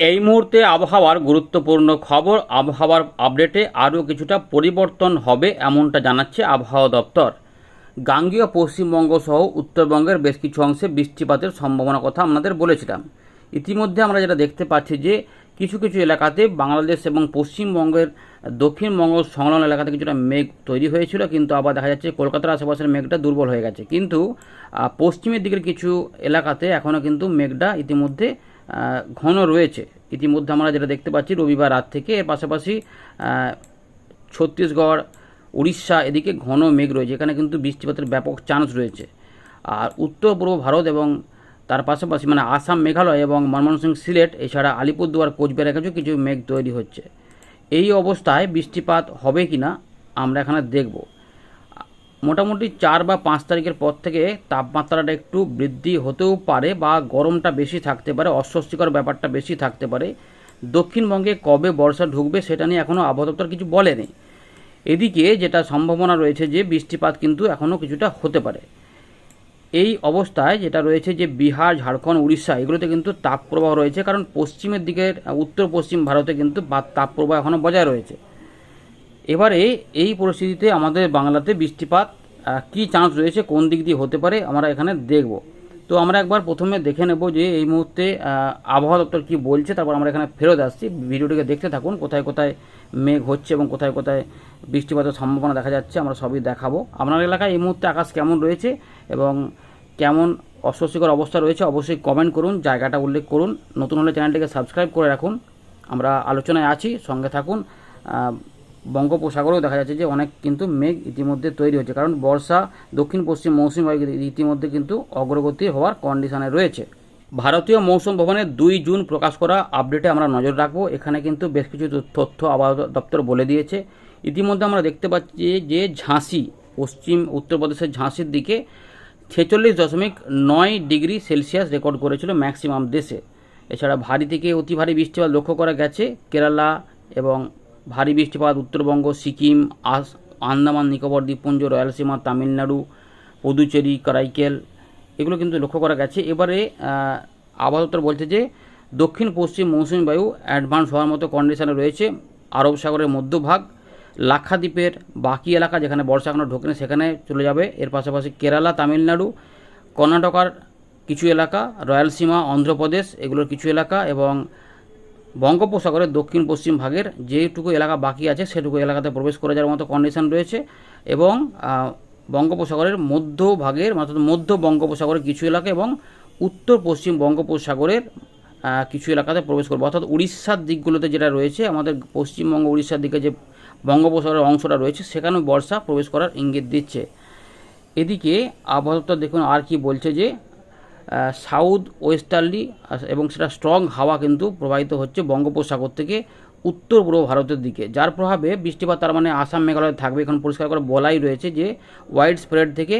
এই মুহূর্তে আবহাওয়ার গুরুত্বপূর্ণ খবর, আবহাওয়ার আপডেটে আরও কিছুটা পরিবর্তন হবে এমনটা জানাচ্ছে আবহাওয়া দপ্তর। গাঙ্গীয় পশ্চিমবঙ্গ সহ উত্তরবঙ্গের বেশ কিছু অংশে বৃষ্টিপাতের সম্ভাবনার কথা আপনাদের বলেছিলাম। ইতিমধ্যে আমরা যেটা দেখতে পাচ্ছি যে কিছু কিছু এলাকাতে বাংলাদেশ এবং পশ্চিমবঙ্গের দক্ষিণবঙ্গ সংলগ্ন এলাকাতে কিছুটা মেঘ তৈরি হয়েছিল, কিন্তু আবার দেখা যাচ্ছে কলকাতার আশেপাশের মেঘটা দুর্বল হয়ে গেছে। কিন্তু পশ্চিমের দিকের কিছু এলাকাতে এখনও কিন্তু মেঘটা ইতিমধ্যে ঘন রয়েছে। ইতিমধ্যে আমরা যেটা দেখতে পাচ্ছি, রবিবার রাত থেকে এর পাশাপাশি ছত্তিশগড়, উড়িষ্যা এদিকে ঘন মেঘ রয়েছে। এখানে কিন্তু বৃষ্টিপাতের ব্যাপক চান্স রয়েছে। আর উত্তর পূর্ব ভারত এবং তার পাশাপাশি মানে আসাম, মেঘালয় এবং ময়মনসিং সিলেট, এছাড়া আলিপুরদুয়ার কোচবিহার কাছেও কিছু মেঘ তৈরি হচ্ছে। এই অবস্থায় বৃষ্টিপাত হবে কি না আমরা এখানে দেখব। মোটামুটি চার বা পাঁচ তারিখের পর থেকে তাপমাত্রাটা একটু বৃদ্ধি হতেও পারে বা গরমটা বেশি থাকতে পারে, অস্বস্তিকর ব্যাপারটা বেশি থাকতে পারে। দক্ষিণবঙ্গে কবে বর্ষা ঢুকবে সেটা নিয়ে এখনও আবহাওয়া কিছু বলেনি এদিকে যেটা সম্ভাবনা রয়েছে যে বৃষ্টিপাত কিন্তু এখনও কিছুটা হতে পারে। এই অবস্থায় যেটা রয়েছে যে বিহার, ঝাড়খণ্ড, উড়িষ্যা, এগুলোতে কিন্তু তাপপ্রবাহ রয়েছে, কারণ পশ্চিমের দিকের উত্তর পশ্চিম ভারতে কিন্তু তাপপ্রবাহ এখনও বজায় রয়েছে। এবারে এই পরিস্থিতিতে আমাদের বাংলাতে বৃষ্টিপাত কী চান্স রয়েছে, কোন দিক দিয়ে হতে পারে, আমরা এখানে দেখব। তো আমরা একবার প্রথমে দেখে নেব যে এই মুহূর্তে আবহাওয়া দপ্তর কী বলছে, তারপর আমরা এখানে ফেরত আসছি। ভিডিওটিকে দেখতে থাকুন, কোথায় কোথায় মেঘ হচ্ছে এবং কোথায় কোথায় বৃষ্টিপাতের সম্ভাবনা দেখা যাচ্ছে, আমরা সবই দেখাবো। আপনার এলাকায় এই মুহূর্তে আকাশ কেমন রয়েছে এবং কেমন অস্বস্তিকর অবস্থা রয়েছে, অবশ্যই কমেন্ট করুন, জায়গাটা উল্লেখ করুন। নতুন হলে চ্যানেলটিকে সাবস্ক্রাইব করে রাখুন। আমরা আলোচনায় আছি, সঙ্গে থাকুন। বঙ্গোপসাগরেও দেখা যাচ্ছে যে অনেক কিন্তু মেঘ ইতিমধ্যে তৈরি হচ্ছে কারণ বর্ষা দক্ষিণ, পশ্চিম মৌসুমি বায়ু ইতিমধ্যে কিন্তু অগ্রগতি হওয়ার কন্ডিশনে রয়েছে। ভারতীয় মৌসুম ভবনের দুই জুন প্রকাশ করা আপডেটে আমরা নজর রাখব। এখানে কিন্তু বেশ কিছু তথ্য আবহাওয়া দপ্তর বলে দিয়েছে। ইতিমধ্যে আমরা দেখতে পাচ্ছি যে ঝাঁসি, পশ্চিম উত্তরপ্রদেশের ঝাঁসির দিকে ছেচল্লিশ দশমিক নয় ডিগ্রি সেলসিয়াস রেকর্ড করেছিল ম্যাক্সিমাম দেশে। এছাড়া ভারী থেকে অতি ভারী বৃষ্টিপাত লক্ষ্য করা গেছে। কেরালা এবং ভারী বৃষ্টিপাত, উত্তরবঙ্গ, সিকিম, আস, আন্দামান, নিকোবর, দ্বীপপুঞ্জ রয়্যালসীমা তামিলনাড়ু, পুদুচেরি, কারাইকেল, এগুলো কিন্তু লক্ষ্য করা গেছে। এবারে আবহাওয়া বলছে যে, দক্ষিণ পশ্চিম মৌসুমী বায়ু অ্যাডভান্স হওয়ার মতো কন্ডিশনে রয়েছে। আরব সাগরের মধ্যভাগ, লাক্ষাদ্বীপের বাকি এলাকা যেখানে বর্ষা এখনও ঢোকেনি সেখানে চলে যাবে। এর পাশাপাশি কেরালা, তামিলনাড়ু, কর্ণাটকার কিছু এলাকা রয়্যালসীমা অন্ধ্রপ্রদেশ, এগুলোর কিছু এলাকা এবং বঙ্গোপসাগরের দক্ষিণ পশ্চিম ভাগের যেটুকু এলাকা বাকি আছে, সেটুকু এলাকাতে প্রবেশ করে যাওয়ার মতো কন্ডিশন রয়েছে এবং বঙ্গোপসাগরের মধ্য ভাগের, অর্থাৎ মধ্য বঙ্গোপসাগরের কিছু এলাকা এবং উত্তর পশ্চিম বঙ্গোপসাগরের কিছু এলাকাতে প্রবেশ করবে। অর্থাৎ উড়িষ্যার দিকগুলোতে যেটা রয়েছে, আমাদের পশ্চিমবঙ্গ উড়িষ্যার দিকে যে বঙ্গোপসাগরের অংশটা রয়েছে, সেখানেও বর্ষা প্রবেশ করার ইঙ্গিত দিচ্ছে। এদিকে আবহাওয়া দেখুন আর কি বলছে যে সাউথ ওয়েস্টার্লি এবং সেটা স্ট্রং হাওয়া কিন্তু প্রবাহিত হচ্ছে বঙ্গোপসাগর থেকে উত্তর পূর্ব ভারতের দিকে। যার প্রভাবে বৃষ্টিপাত তার মানে আসাম মেঘালয় থাকবে। এখন পরিষ্কার করে বলাই রয়েছে যে ওয়াইড স্প্রেড থেকে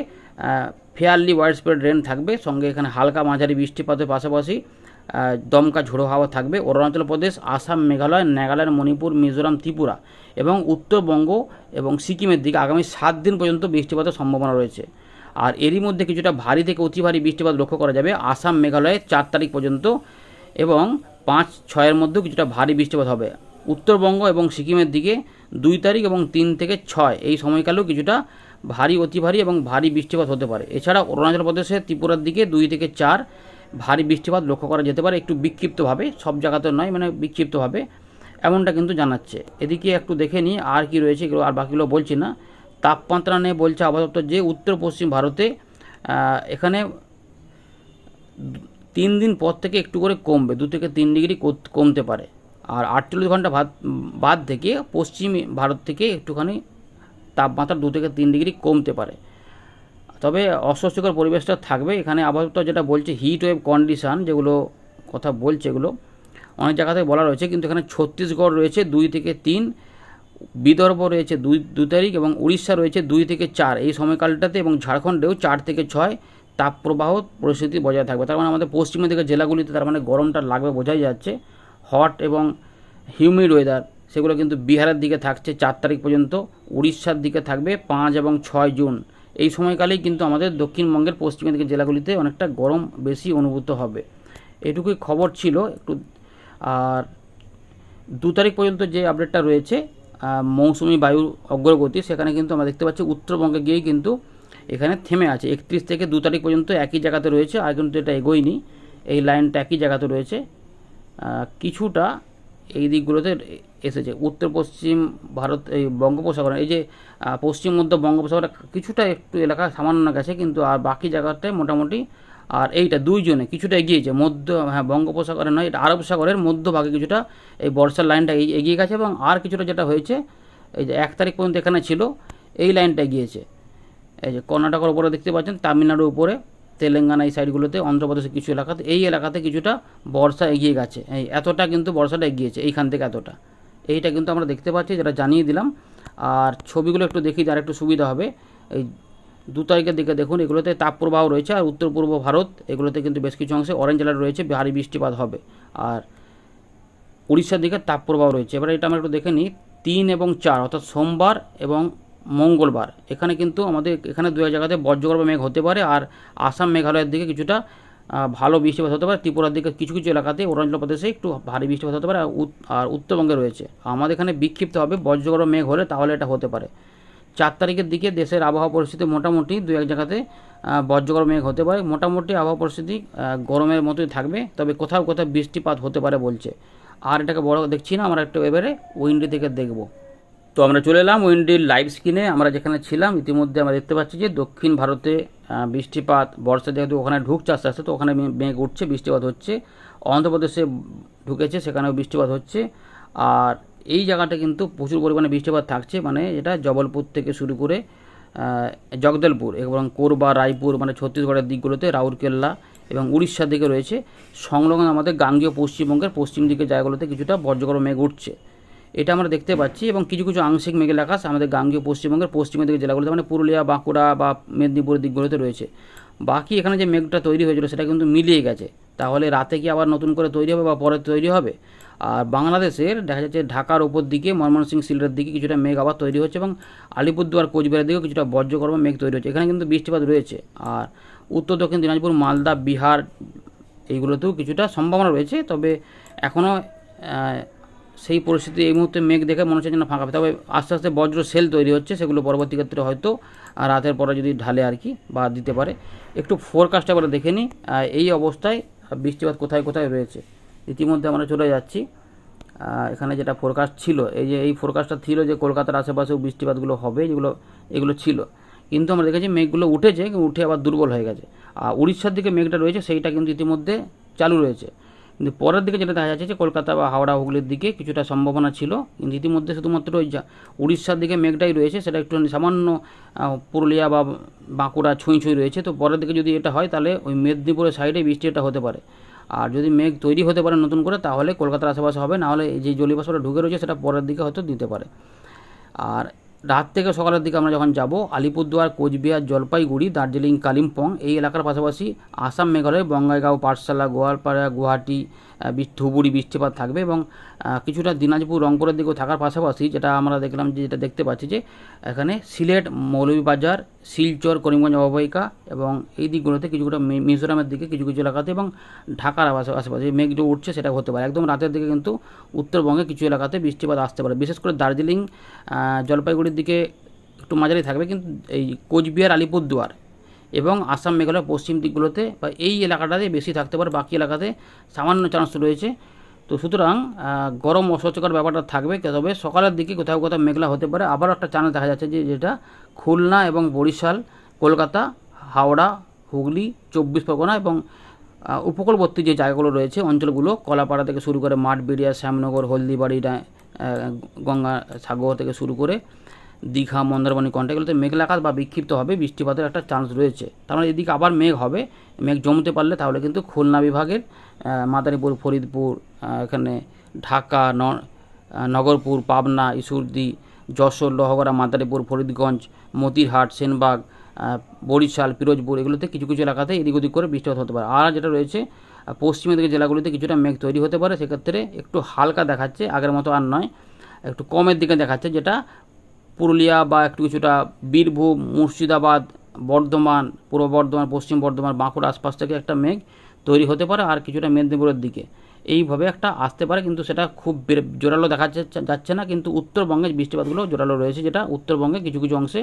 ফেয়ারলি ওয়াইড স্প্রেড রেন থাকবে। সঙ্গে এখানে হালকা মাঝারি বৃষ্টিপাতের পাশাপাশি দমকা ঝোড়ো হাওয়া থাকবে। অরুণাচল প্রদেশ, আসাম মেঘালয়, নাগাল্যান্ড, মণিপুর, মিজোরাম, ত্রিপুরা এবং উত্তরবঙ্গ এবং সিকিমের দিকে আগামী সাত দিন পর্যন্ত বৃষ্টিপাতের সম্ভাবনা রয়েছে। আর এরই মধ্যে কিছুটা ভারী থেকে অতি ভারী বৃষ্টিপাত লক্ষ্য করা যাবে। আসাম, মেঘালয়ে চার তারিখ পর্যন্ত এবং পাঁচ, ছয়ের মধ্যেও কিছুটা ভারী বৃষ্টিপাত হবে। উত্তরবঙ্গ এবং সিকিমের দিকে দুই তারিখ এবং তিন থেকে ছয় এই সময়কালেও কিছুটা ভারী, অতি ভারী এবং ভারী বৃষ্টিপাত হতে পারে। এছাড়া অরুণাচল প্রদেশের ত্রিপুরার দিকে দুই থেকে চার ভারী বৃষ্টিপাত লক্ষ্য করা যেতে পারে। একটু বিক্ষিপ্তভাবে, সব জায়গাতে নয় মানে বিক্ষিপ্তভাবে। এমনটা কিন্তু জানাচ্ছে। এদিকে একটু দেখে নিই, আর কি রয়েছে এগুলো, আর বাকিগুলো বলছি না। তাপমাত্রা নিয়ে বলছে দপ্তর যে উত্তর পশ্চিম ভারতে এখানে তিন দিন পর থেকে একটু করে কমবে, দু থেকে তিন ডিগ্রি কমতে পারে। আর আটচল্লিশ ঘণ্টা বাদ বাদ থেকে পশ্চিম ভারত থেকে একটুখানি তাপমাত্রা দু থেকে তিন ডিগ্রি কমতে পারে। তবে অস্বস্তিকর পরিবেশটা থাকবে। এখানে আপাতত যেটা বলছে হিট ওয়েভ কন্ডিশান যেগুলো কথা বলছে এগুলো, অনেক জায়গাতে বলা রয়েছে। কিন্তু এখানে ছত্তিশগড় রয়েছে দুই থেকে তিন বিদর্ভ রয়েছে দুই দু তারিখ এবং উড়িষ্যা রয়েছে দুই থেকে চার। এই সময়কালটাতে এবং ঝাড়খণ্ডেও চার থেকে ছয় তাপপ্রবাহ পরিস্থিতি বজায় থাকবে। তার মানে আমাদের পশ্চিমের দিকের জেলাগুলিতে তার মানে গরমটা লাগবে বোঝাই যাচ্ছে। হট এবং হিউমিড ওয়েদার সেগুলো কিন্তু বিহারের দিকে থাকছে চার তারিখ পর্যন্ত, উড়িষ্যার দিকে থাকবে পাঁচ এবং ছয় জুন। এই সময়কালেই কিন্তু আমাদের দক্ষিণবঙ্গের পশ্চিমের দিকের জেলাগুলিতে অনেকটা গরম বেশি অনুভূত হবে। এটুকুই খবর ছিল। একটু, আর দু তারিখ পর্যন্ত যে আপডেটটা রয়েছে মৌসুমি বায়ুর অগ্রগতি, সেখানে কিন্তু আমরা দেখতে পাচ্ছি উত্তরবঙ্গে গিয়েই কিন্তু এখানে থেমে আছে। একত্রিশ থেকে দু তারিখ পর্যন্ত একই জায়গাতে রয়েছে আর কিন্তু এটা এগোয়নি। এই লাইনটা একই জায়গাতে রয়েছে। কিছুটা এই দিকগুলোতে এসেছে। উত্তর, পশ্চিম ভারত, এই বঙ্গোপসাগর, এই যে পশ্চিম মধ্য বঙ্গোপসাগরে, কিছুটা একটু এলাকা সামান্য গেছে, কিন্তু আর বাকি জায়গাটায় মোটামুটি আর এইটা দুইজনে কিছুটা এগিয়েছে মধ্য হ্যাঁ বঙ্গোপসাগরে নয়, এটা আরব সাগরের মধ্যভাগে কিছুটা এই বর্ষার লাইনটা এগিয়ে গেছে এবং আর কিছুটা যেটা হয়েছে, এই যে এক তারিখ পর্যন্ত এখানে ছিল, এই লাইনটা এগিয়েছে এই যে কর্ণাটকের উপরে দেখতে পাচ্ছেন, তামিলনাড়ুর উপরে, তেলেঙ্গানা এই সাইডগুলোতে, অন্ধ্রপ্রদেশের কিছু এলাকাতে, এই এলাকাতে কিছুটা বর্ষা এগিয়ে গেছে। এই এতটা কিন্তু বর্ষাটা এগিয়েছে এইখান থেকে এতটা। এইটা কিন্তু আমরা দেখতে পাচ্ছি, যেটা জানিয়ে দিলাম। আর ছবিগুলো একটু দেখি, যার একটু সুবিধা হবে। এই দু তারিখের দিকে দেখুন, এগুলোতে তাপপ্রবাহ রয়েছে আর উত্তর পূর্ব ভারত, এগুলোতে কিন্তু বেশ কিছু অংশে অরেঞ্জ অ্যালার্ট রয়েছে, ভারী বৃষ্টিপাত হবে। আর উড়িষ্যার দিকে তাপপ্রবাহ রয়েছে। এবার এটা আমরা একটু দেখে নিই, তিন এবং চার, অর্থাৎ সোমবার এবং মঙ্গলবার, এখানে কিন্তু আমাদের, এখানে দু জায়গাতে বজ্রগর্ভ মেঘ হতে পারে আর আসাম মেঘালয়ের দিকে কিছুটা ভালো বৃষ্টিপাত হতে পারে। ত্রিপুরার দিকে কিছু কিছু এলাকাতে অরুণাচল প্রদেশে একটু ভারী বৃষ্টিপাত হতে পারে আর উত্তরবঙ্গে রয়েছে। আমাদের এখানে বিক্ষিপ্ত হবে বজ্রগর্ভ মেঘ হলে তাহলে এটা হতে পারে। চার তারিখের দিকে দেশের আবহাওয়া পরিস্থিতি মোটামুটি দু এক জায়গাতে আহ, বজ্রগর্ভ মেঘ হতে পারে। মোটামুটি আবহাওয়া পরিস্থিতি গরমের মতোই থাকবে তবে কোথাও কোথাও বৃষ্টিপাত হতে পারে বলছে। আর এটাকে বড় দেখছি না আমরা একটু এবারে উইন্ডি থেকে দেখব। তো আমরা চলে এলাম উইন্ডির লাইভ স্ক্রিনে। আমরা যেখানে ছিলাম ইতিমধ্যে আমরা দেখতে পাচ্ছি যে দক্ষিণ ভারতে বৃষ্টিপাত বর্ষা যেহেতু ওখানে ঢুকছে আস্তে আস্তে তো ওখানে মেঘ উঠছে বৃষ্টিপাত হচ্ছে। অন্ধ্রপ্রদেশে ঢুকেছে সেখানেও বৃষ্টিপাত হচ্ছে। আর এই জায়গাটা কিন্তু প্রচুর পরিমাণে বৃষ্টিপাত থাকছে মানে এটা জবলপুর থেকে শুরু করে জগদলপুর এবং কোরবা, রায়পুর মানে ছত্তিশগড়ের দিকগুলোতে, রাউরকেল্লা এবং উড়িষ্যার দিকে রয়েছে। সংলগ্ন আমাদের গাঙ্গীয় পশ্চিমবঙ্গের পশ্চিম দিকের জায়গাগুলোতে কিছুটা বজ্রগর্ভ মেঘ উঠছে। এটা আমরা দেখতে পাচ্ছি এবং কিছু কিছু আংশিক মেঘের আকাশ আমাদের গাঙ্গীয় পশ্চিমবঙ্গের পশ্চিমের দিকে জেলাগুলোতে মানে পুরুলিয়া, বাঁকুড়া বা মেদিনীপুরের দিকগুলোতে রয়েছে। বাকি এখানে যে মেঘটা তৈরি হয়েছিল সেটা কিন্তু মিলিয়ে গেছে। তাহলে রাতে কি আবার নতুন করে তৈরি হবে বা পরে তৈরি হবে? আর বাংলাদেশের দেখা যাচ্ছে ঢাকার ওপর দিকে, ময়মনসিংহ সিলেটের দিকে কিছুটা মেঘ আবার তৈরি হচ্ছে এবং আলিপুরদুয়ার, কোচবিহারের দিকেও কিছুটা বজ্রকর্ম মেঘ তৈরি হচ্ছে। এখানে কিন্তু বৃষ্টিপাত রয়েছে। আর উত্তর দক্ষিণ দিনাজপুর, মালদা, বিহার এইগুলোতেও কিছুটা সম্ভাবনা রয়েছে। তবে এখনও সেই পরিস্থিতি এই মুহূর্তে মেঘ দেখে মনে হচ্ছে যেন ফাঁকা। তবে আস্তে আস্তে বজ্র সেল তৈরি হচ্ছে, সেগুলো পরবর্তী ক্ষেত্রে হয়তো রাতের পরে যদি ঢালে আর কি বা দিতে পারে। একটু ফোরকাস্ট এবারে দেখে নিই এই অবস্থায় বৃষ্টিপাত কোথায় কোথায় রয়েছে। ইতিমধ্যে আমরা চলে যাচ্ছি। এখানে যেটা ফোরকাস্ট ছিল, এই যে, এই ফোরকাস্টটা ছিল যে, কলকাতার আশেপাশেও বৃষ্টিপাতগুলো হবে, যেগুলো, এগুলো ছিল। কিন্তু আমরা দেখেছি মেঘগুলো উঠেছে উঠে আবার দুর্বল হয়ে গেছে। আর উড়িষ্যার দিকে মেঘটা রয়েছে, সেইটা কিন্তু ইতিমধ্যে চালু রয়েছে। কিন্তু পরের দিকে যেটা দেখা যাচ্ছে যে, কলকাতা বা হাওড়া, হুগলির দিকে কিছুটা সম্ভাবনা ছিল। কিন্তু ইতিমধ্যে শুধুমাত্র ওই উড়িষ্যার দিকে মেঘটাই রয়েছে, সেটা একটু সামান্য পুরুলিয়া বা বাঁকুড়া ছুঁই ছুঁই রয়েছে। তো পরের দিকে যদি এটা হয়, তাহলে ওই মেদিনীপুরের সাইডে বৃষ্টি এটা হতে পারে। আর যদি মেঘ তৈরি হতে পারে নতুন করে, তাহলে কলকাতার আশেপাশে হবে, নাহলে যে জলীয়বাষ্পটা ঢুকে রয়েছে, সেটা পরের দিকে হয়তো দিতে পারে। আর রাত থেকে সকালের দিকে আমরা যখন যাব, আলিপুরদুয়ার, কোচবিহার, জলপাইগুড়ি, দার্জিলিং, কালিম্পং, এই এলাকার পাশাপাশি আসাম, মেঘালয়, বঙ্গাইগাঁও, পাঠশালা, গোয়ালপাড়া, গুয়াহাটি ধুবুড়ি বৃষ্টিপাত থাকবে এবং কিছুটা দিনাজপুর রংপুরের দিকেও থাকার পাশাপাশি যেটা আমরা দেখলাম যে যেটা দেখতে পাচ্ছি যে এখানে সিলেট, মৌলভীবাজার, শিলচর, করিমগঞ্জ, অববাহিকা এবং এই দিকগুলোতে কিছুটা মিজোরামের দিকে কিছু কিছু এলাকাতে এবং ঢাকার আশে- আশেপাশে মেঘ যে উঠছে সেটা হতে পারে। একদম রাতের দিকে কিন্তু উত্তরবঙ্গে কিছু এলাকাতে বৃষ্টিপাত আসতে পারে। বিশেষ করে দার্জিলিং জলপাইগুড়ির দিকে একটু মাঝারি থাকবে কিন্তু এই কোচবিহার, আলিপুরদুয়ার এবং আসাম, মেঘালয়, পশ্চিম দিকগুলোতে বা এই এলাকাটাতে বেশি থাকতে পারে। বাকি এলাকাতে সামান্য চান্স রয়েছে। তো সুতরাং গরম অস্বচ্ছকর ব্যাপারটা থাকবে, তবে সকালের দিকে কোথাও কোথাও মেঘলা হতে পারে। আবার একটা চ্যানেল দেখা যাচ্ছে যে, যেটা খুলনা এবং বরিশাল, কলকাতা, হাওড়া, হুগলি, চব্বিশ পরগনা এবং উপকূলবর্তী যে জায়গাগুলো রয়েছে, অঞ্চলগুলো, কলাপাড়া থেকে শুরু করে মাঠবেড়িয়া শ্যামনগর, হলদিবাড়ি গঙ্গা সাগর থেকে শুরু করে দীঘা, মন্দারমণি কন্টা এগুলোতে মেঘলা আকাশ বা বিক্ষিপ্ত হবে, বৃষ্টিপাতের একটা চান্স রয়েছে। তার মানে এদিকে আবার মেঘ হবে, মেঘ জমতে পারলে তাহলে কিন্তু খুলনা বিভাগের মাদারীপুর, ফরিদপুর এখানে ঢাকা নগরপুর, পাবনা ইসুরদি যশোর, লোহগড়া, মাদারীপুর, ফরিদগঞ্জ, মতিরহাট, সেনবাগ বরিশাল, পিরোজপুর এগুলোতে কিছু কিছু এলাকাতে এদিক ওদিক করে বৃষ্টিপাত হতে পারে। আর যেটা রয়েছে পশ্চিমের দিকে জেলাগুলিতে কিছুটা মেঘ তৈরি হতে পারে। সেক্ষেত্রে একটু হালকা দেখাচ্ছে, আগের মতো আর নয়, একটু কমের দিকে দেখাচ্ছে, যেটা পুরুলিয়া বা একটু কিছুটা বীরভূম, মুর্শিদাবাদ, বর্ধমান, পূর্ব বর্ধমান, পশ্চিম বর্ধমান বাঁকুড়া আশপাশ থেকে একটা মেঘ তৈরি হতে পারে আর কিছুটা মেদিনীপুরের দিকে। এইভাবে একটা আসতে পারে কিন্তু সেটা খুব জোরালো দেখা যাচ্ছে না কিন্তু উত্তরবঙ্গে বৃষ্টিপাতগুলো জোরালো রয়েছে যেটা উত্তরবঙ্গে কিছু কিছু অংশে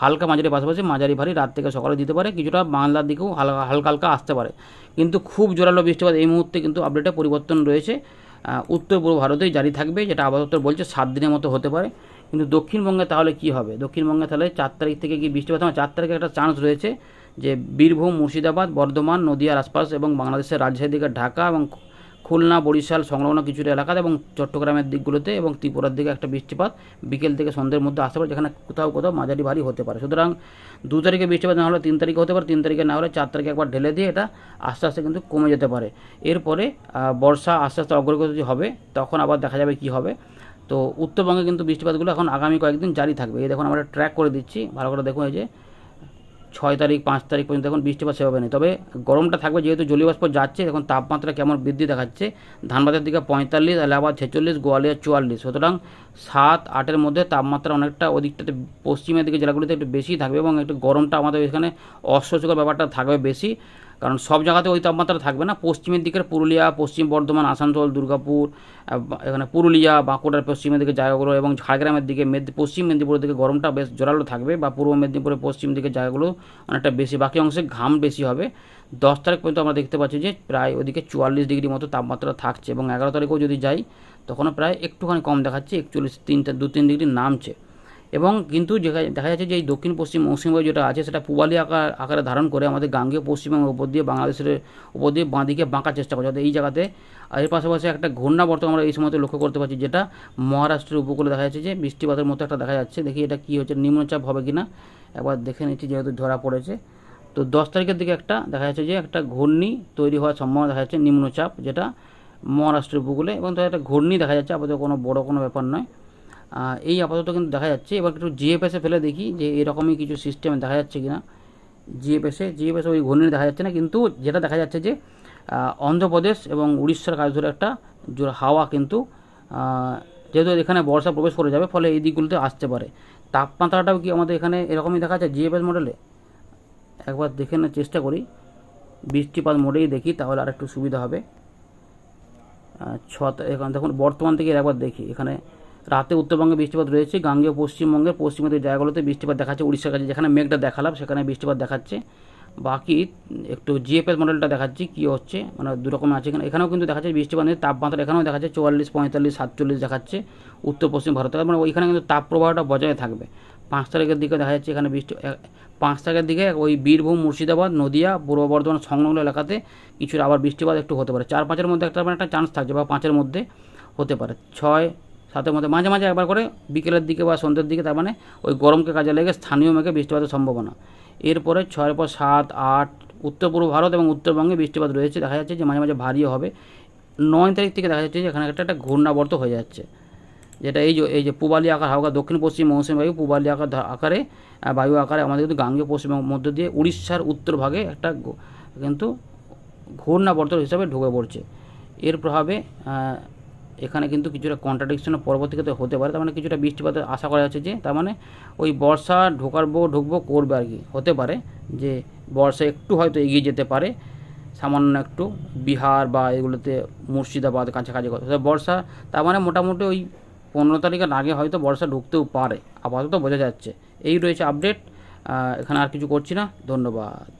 হালকা মাঝারি পাশাপাশি মাঝারি ভারী রাত থেকে সকালে দিতে পারে, কিছুটা বাংলার দিকেও হালকা হালকা হালকা আসতে পারে। কিন্তু খুব জোরালো বৃষ্টিপাত এই মুহূর্তে কিন্তু আপডেটে পরিবর্তন রয়েছে। উত্তর পূর্ব ভারতেই জারি থাকবে যেটা দপ্তর বলছে সাত দিনের মতো হতে পারে। কিন্তু দক্ষিণবঙ্গে তাহলে কি হবে? দক্ষিণবঙ্গে তাহলে চার তারিখ থেকে কি বৃষ্টিপাত হবে? চার তারিখে একটা চান্স রয়েছে যে বীরভূম, মুর্শিদাবাদ, বর্ধমান নদিয়ার আশপাশ এবং বাংলাদেশের রাজশাহী দিকে ঢাকা এবং খুলনা, বরিশাল সংলগ্ন কিছুটা এলাকাতে এবং চট্টগ্রামের দিকগুলোতে এবং ত্রিপুরার দিকে একটা বৃষ্টিপাত বিকেল থেকে সন্ধ্যের মধ্যে আসতে পারে, যেখানে কোথাও কোথাও মাঝারি ভারী হতে পারে। সুতরাং দু তারিখে বৃষ্টিপাত না হলে তিন তারিখে হতে পারে, তিন তারিখে না হলে চার তারিখে একবার ঢেলে দিয়ে এটা আস্তে আস্তে কিন্তু কমে যেতে পারে। এরপরে বর্ষা আস্তে আস্তে অগ্রগতি হবে, তখন আবার দেখা যাবে কি হবে। তো উত্তরবঙ্গে কিন্তু বৃষ্টিপাতগুলো এখন আগামী কয়েকদিন জারি থাকবে। এই দেখুন, আমরা ট্র্যাক করে দিচ্ছি। ভালো করে দেখুন এই যে, ছয় তারিখ, পাঁচ তারিখ পর্যন্ত এখন বৃষ্টিপাত সেভাবে নেই। তবে গরমটা থাকবে, যেহেতু জলীয়বাষ্প যাচ্ছে, এখন তাপমাত্রা কেমন বৃদ্ধি দেখাচ্ছে? ধানবাদের দিকে পঁয়তাল্লিশ, এলাহাবাদ ছেচল্লিশ, গোয়ালিয়র চুয়াল্লিশ। সুতরাং সাত, আটের মধ্যে তাপমাত্রা অনেকটা ওদিকটাতে, পশ্চিমের দিকে জেলাগুলিতে একটু বেশি থাকবে এবং একটু গরমটা আমাদের এখানে অস্বস্তিকর ব্যাপারটা থাকবে বেশি। কারণ সব জায়গাতে ওই তাপমাত্রা থাকবে না। পশ্চিমের দিকের পুরুলিয়া, পশ্চিম বর্ধমান, আসানসোল, দুর্গাপুর এখানে পুরুলিয়া, বাঁকুড়ার পশ্চিমের দিকে জায়গাগুলো এবং ঝাড়গ্রামের দিকে মেদ, পশ্চিম মেদিনীপুরের দিকে গরমটা বেশ জোরালো থাকবে বা পূর্ব মেদিনীপুরের পশ্চিম দিকে জায়গাগুলো অনেকটা বেশি, বাকি অংশে ঘাম বেশি হবে। দশ তারিখ পর্যন্ত আমরা দেখতে পাচ্ছি যে প্রায় ওদিকে চুয়াল্লিশ ডিগ্রি মতো তাপমাত্রা থাকছে এবং এগারো তারিখেও যদি যাই, তখনও প্রায় একটুখানি কম দেখাচ্ছে, একচল্লিশ তিনটা দু তিন ডিগ্রি নামছে। এবং কিন্তু দেখা যাচ্ছে যে এই দক্ষিণ পশ্চিম মৌসুমী বায়ু যেটা আছে সেটা পূবালি আকার, আকারে ধারণ করে আমাদের গাঙ্গেয় পশ্চিমবঙ্গের উপর দিয়ে, বাংলাদেশের উপর দিয়ে বাঁদিকে বাঁকার চেষ্টা করছে অর্থাৎ এই জায়গাতে এর পাশাপাশি একটা ঘূর্ণাবর্ত আমরা এই সময়তে লক্ষ্য করতে পারছি, যেটা মহারাষ্ট্রের উপকূলে দেখা যাচ্ছে যে বৃষ্টিপাতের মতো একটা দেখা যাচ্ছে। দেখি এটা কী হচ্ছে, নিম্নচাপ হবে কিনা? একবার দেখে নিচ্ছি যেহেতু ধরা পড়েছে। তো দশ তারিখের দিকে একটা দেখা যাচ্ছে যে একটা ঘূর্ণি তৈরি হওয়ার সম্ভাবনা দেখা যাচ্ছে, নিম্নচাপ, যেটা মহারাষ্ট্রের উপকূলে। এবং তার একটা ঘূর্ণি দেখা যাচ্ছে, আপাতত কোনো বড় কোনো ব্যাপার নয়। এই আপাতত কিন্তু দেখা যাচ্ছে। এবার একটু জিএফএসে ফেলে দেখি যে এরকমই কিছু সিস্টেম দেখা যাচ্ছে কিনা। জিএফএসে জিএফএসে ওই ঘূর্ণি দেখা যাচ্ছে না, কিন্তু যেটা দেখা যাচ্ছে যে অন্ধ্রপ্রদেশ এবং উড়িষ্যার কাজ ধরে একটা জোর হাওয়া কিন্তু যেহেতু এখানে বর্ষা প্রবেশ করে যাবে, ফলে এই দিকগুলোতে আসতে পারে। তাপমাত্রাটাও কি আমাদের এখানে এরকমই দেখা যাচ্ছে জিএফএস মডেলে একবার দেখে নেওয়ার চেষ্টা করি। বৃষ্টিপাত মোডেই দেখি, তাহলে আর একটু সুবিধা হবে। ছ এখন দেখুন, বর্তমান থেকে একবার দেখি। এখানে রাতে উত্তরবঙ্গে বৃষ্টিপাত রয়েছে, গাঙ্গেয় পশ্চিমবঙ্গের পশ্চিমের জায়গাগুলোতে বৃষ্টিপাত দেখাচ্ছে, উড়িষ্যার কাছে যেখানে মেঘটা দেখালাম, সেখানে বৃষ্টিপাত দেখাচ্ছে। বাকি একটু জিএফএস মডেলটা দেখাচ্ছি, কী হচ্ছে মানে দুরকম আছে এখানে। এখানেও কিন্তু দেখাচ্ছে বৃষ্টিপাত নেই, তাপমাত্রা এখানেও দেখাচ্ছে চুয়াল্লিশ, পঁয়তাল্লিশ, সাতচল্লিশ দেখাচ্ছে উত্তর, পশ্চিম ভারতে। মানে ওইখানে কিন্তু তাপ প্রবাহটা বজায় থাকবে। পাঁচ তারিখের দিকে দেখা যাচ্ছে এখানে বৃষ্টি পাঁচ তারিখের দিকে ওই বীরভূম, মুর্শিদাবাদ, নদিয়া, পূর্ব বর্ধমান সংলগ্ন এলাকাতে কিছুটা আবার বৃষ্টিপাত একটু হতে পারে। চার পাঁচের মধ্যে একটা মানে একটা চান্স থাকছে, বা পাঁচের মধ্যে হতে পারে। ছয় সাতের মধ্যে মাঝে মাঝে একবার করে বিকেলের দিকে বা সন্ধ্যের দিকে, তার মানে ওই গরমকে কাজে লেগে স্থানীয় মেঘে বৃষ্টিপাতের সম্ভাবনা। এরপরে ছয়ের পর সাত, আট, উত্তর পূর্ব ভারত এবং উত্তরবঙ্গে বৃষ্টিপাত রয়েছে। দেখা যাচ্ছে যে মাঝে মাঝে ভারী হবে। নয় তারিখ থেকে দেখা যাচ্ছে যে এখানে একটা একটা ঘূর্ণাবর্ত হয়ে যাচ্ছে। যেটা এই যে এই যে পূবালি আকার হাওয়া দক্ষিণ পশ্চিম মৌসুমী বায়ু পূবালি আকার আকারে বায়ু আকারে আমাদের কিন্তু গাঙ্গে পশ্চিমবঙ্গের মধ্য দিয়ে উড়িষ্যার উত্তর ভাগে একটা কিন্তু ঘূর্ণাবর্ত হিসাবে ঢুকে পড়ছে। এর প্রভাবে এখানে কিন্তু কিছুটা কন্ট্রাডিকশন পরবর্তীতে হতে পারে, তার মানে কিছুটা বৃষ্টিপাতের আশা করা যাচ্ছে যে, তার মানে ওই বর্ষা ঢোকারবো ঢুকবো করবে আর কি, হতে পারে যে বর্ষা একটু হয়তো এগিয়ে যেতে পারে, সামান্য একটু বিহার বা এগুলোতে মুর্শিদাবাদ কাছাকাছি কথা। বর্ষা, তার মানে মোটামুটি ওই পনেরো তারিখের আগে হয়তো বর্ষা ঢুকতেও পারে, আপাতত বোঝা যাচ্ছে। এই রয়েছে আপডেট এখানে আর কিছু করছি না, ধন্যবাদ।